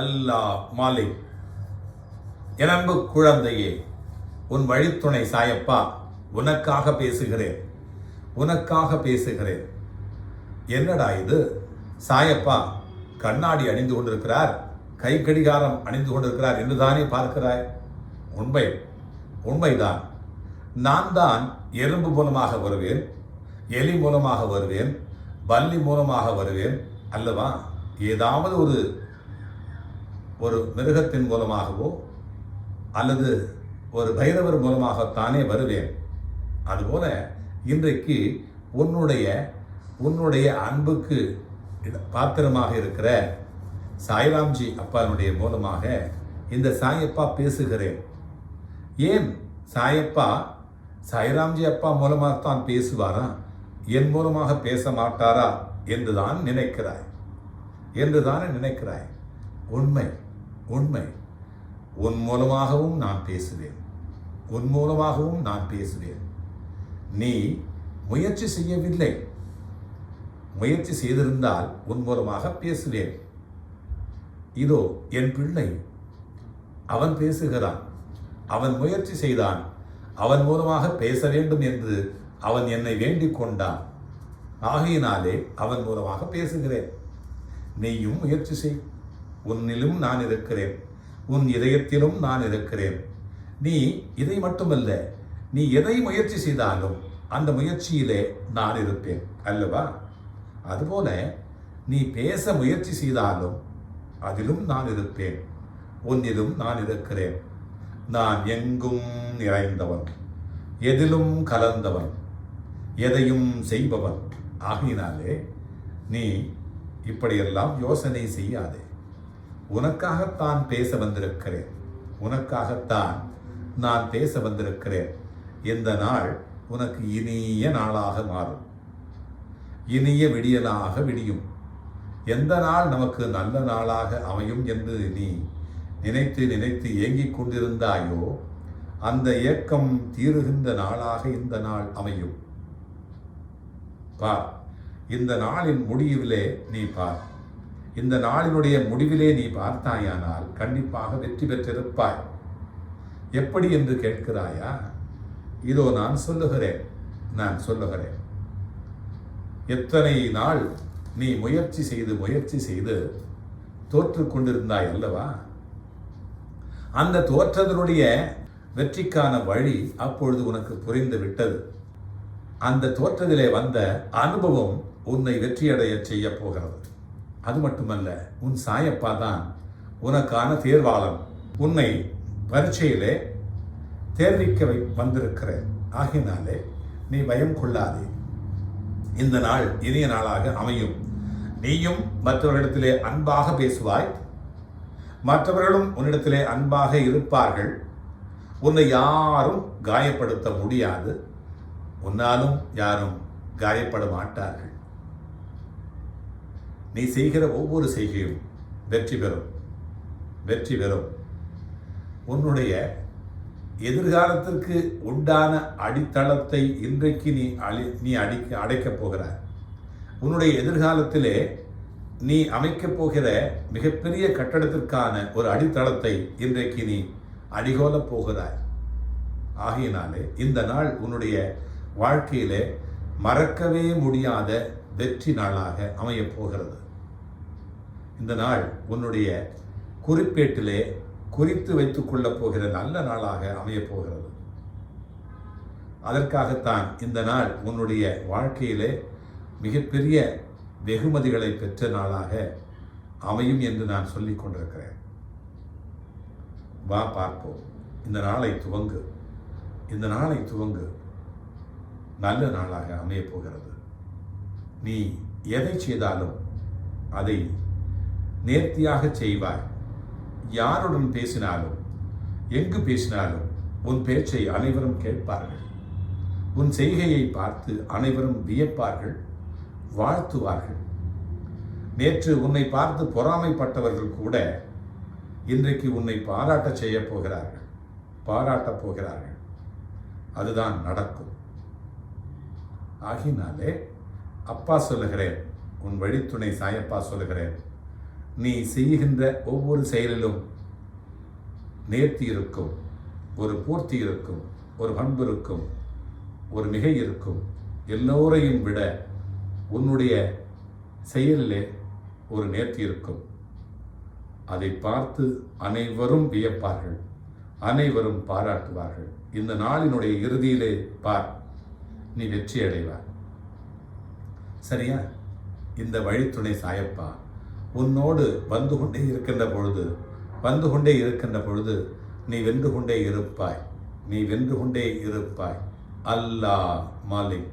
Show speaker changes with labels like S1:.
S1: அல்லா மாலிக் எனம்பு குழந்தையே உன் வழித்துணை சாயப்பா உனக்காக பேசுகிறேன். உனக்காக பேசுகிறேன். என்னடா இது? சாயப்பா கண்ணாடி அணிந்து கொண்டிருக்கிறார் கை கடிகாரம் அணிந்து கொண்டிருக்கிறார் என்று தானே பார்க்கிறாய்? உண்மை உண்மைதான். நான் தான் எறும்பு மூலமாக வருவேன் எலி மூலமாக வருவேன் பல்லி மூலமாக வருவேன் அல்லவா? ஏதாவது ஒரு ஒரு மிருகத்தின் மூலமாகவோ அல்லது ஒரு பைரவர் மூலமாகத்தானே வருவேன். அதுபோல இன்றைக்கு உன்னுடைய உன்னுடைய அன்புக்கு பாத்திரமாக இருக்கிற சாய்ராம்ஜி அப்பாவினுடைய மூலமாக இந்த சாயப்பா பேசுகிறேன். ஏன் சாயப்பா சாய்ராம்ஜி அப்பா மூலமாகத்தான் பேசுவாரா? என் மூலமாக பேச மாட்டாரா? என்றுதான் நினைக்கிறாய். என்றுதானே நினைக்கிறாய். உண்மை. உண்மை. உன் மூலமாகவும் நான் பேசுவேன். உன் மூலமாகவும் நான் பேசுவேன். நீ முயற்சி செய்யவில்லை. முயற்சி செய்திருந்தால் உன் மூலமாக பேசுவேன். இதோ என் பிள்ளை. அவன் பேசுகிறான். அவன் முயற்சி செய்தான். அவன் மூலமாக பேச வேண்டும் என்று அவன் என்னை வேண்டிக் கொண்டான். ஆகையினாலே அவன் மூலமாக பேசுகிறேன். நீயும் முயற்சி செய். உன்னிலும் நான் இருக்கிறேன். உன் இதயத்திலும் நான் இருக்கிறேன். நீ இதை மட்டுமல்ல நீ எதை முயற்சி செய்தாலும் அந்த முயற்சியிலே நான் இருப்பேன் அல்லவா? அதுபோல நீ பேச முயற்சி செய்தாலும் அதிலும் நான் இருப்பேன். உன்னிலும் நான் இருக்கிறேன். நான் எங்கும் நிறைந்தவன் எதிலும் கலந்தவன் எதையும் செய்பவன். ஆகினாலே நீ இப்படியெல்லாம் யோசனை செய்யாதே. உனக்காகத்தான் பேச வந்திருக்கிறேன். உனக்காகத்தான் நான் பேச வந்திருக்கிறேன். இந்த நாள் உனக்கு இனிய நாளாக மாறும். இனிய விடியலாக விடியும். எந்த நாள் நமக்கு நல்ல நாளாக அமையும் என்று நீ நினைத்து நினைத்து ஏங்கிக் கொண்டிருந்தாயோ அந்த ஏக்கம் தீருகின்ற நாளாக இந்த நாள் அமையும். பார் இந்த நாளின் முடிவிலே நீ பார். இந்த நாளினுடைய முடிவிலே நீ பார்த்தாயானால் கண்டிப்பாக வெற்றி பெற்றிருப்பாய். எப்படி என்று கேட்கிறாயா? இதோ நான் சொல்லுகிறேன் நான் சொல்லுகிறேன். எத்தனை நாள் நீ முயற்சி செய்து முயற்சி செய்து தோற்று கொண்டிருந்தாய் அல்லவா? அந்த தோற்றதனுடைய வெற்றிக்கான வழி அப்பொழுது உனக்கு புரிந்து விட்டது. அந்த தோற்றத்திலே வந்த அனுபவம் உன்னை வெற்றியடைய செய்ய போகிறது. அது மட்டுமல்ல உன் சாயப்பா தான் உனக்கான தேர்வாளன். உன்னை பரீட்சையிலே தேர்விக்க வை வந்திருக்கிறேன் ஆகினாலே நீ பயம் கொள்ளாதே. இந்த நாள் இனிய நாளாக அமையும். நீயும் மற்றவர்களிடத்திலே அன்பாக பேசுவாய். மற்றவர்களும் உன்னிடத்திலே அன்பாக இருப்பார்கள். உன்னை யாரும் காயப்படுத்த முடியாது. உன்னாலும் யாரும் காயப்பட மாட்டார்கள். நீ செய்கிற ஒவ்வொரு செய்கையும் வெற்றி பெறும். வெற்றி பெறும். உன்னுடைய எதிர்காலத்திற்கு உண்டான அடித்தளத்தை இன்றைக்கு நீ அழி நீ அடிக்க அடைக்கப் போகிறாய். உன்னுடைய எதிர்காலத்திலே நீ அமைக்கப் போகிற மிகப்பெரிய கட்டடத்திற்கான ஒரு அடித்தளத்தை இன்றைக்கு நீ அடிகோலப் போகிறாய். ஆகையினாலே இந்த நாள் உன்னுடைய வாழ்க்கையிலே மறக்கவே முடியாத வெற்றி நாளாக அமையப் போகிறது இந்த நாள் உன்னுடைய குறிப்பேட்டிலே குறித்து வைத்துக் கொள்ளப் போகிற நல்ல நாளாக அமையப் போகிறது அதற்காகத்தான் இந்த நாள் உன்னுடைய வாழ்க்கையிலே மிகப்பெரிய வெகுமதிகளை பெற்ற நாளாக அமையும் என்று நான் சொல்லிக் கொண்டிருக்கிறேன். வா பார்ப்போம். இந்த நாளை துவங்கு. இந்த நாளை துவங்கு. நல்ல நாளாக அமையப் போகிறது. நீ எதை செய்தாலும் அதை நேர்த்தியாக செய்வாய். யாருடன் பேசினாலும் எங்கு பேசினாலும் உன் பேச்சை அனைவரும் கேட்பார்கள். உன் செய்கையை பார்த்து அனைவரும் வியப்பார்கள் வாழ்த்துவார்கள். நேற்று உன்னை பார்த்து பொறாமைப்பட்டவர்கள் கூட இன்றைக்கு உன்னை பாராட்டச் செய்ய போகிறார்கள் பாராட்டப் போகிறார்கள். அதுதான் நடக்கும். ஆகினாலே அப்பா சொல்லுகிறேன் உன் வழித்துணை சாயப்பா சொல்லுகிறேன். நீ செய்கின்ற ஒவ்வொரு செயலிலும் நேர்த்தி இருக்கும் ஒரு பூர்த்தி இருக்கும் ஒரு பண்பு இருக்கும் ஒரு மிகை இருக்கும். எல்லோரையும் விட உன்னுடைய செயலிலே ஒரு நேர்த்தி இருக்கும். அதை பார்த்து அனைவரும் வியப்பார்கள் அனைவரும் பாராட்டுவார்கள். இந்த நாளினுடைய இறுதியிலே பார் நீ வெற்றி அடைவார் சரியா? இந்த வழித்துணை சாயப்பா உன்னோடு வந்து கொண்டே இருக்கின்ற பொழுது வந்து கொண்டே இருக்கின்ற பொழுது நீ வென்று கொண்டே இருப்பாய். நீ வென்று கொண்டே இருப்பாய். அல்லாஹ் மாலிக்.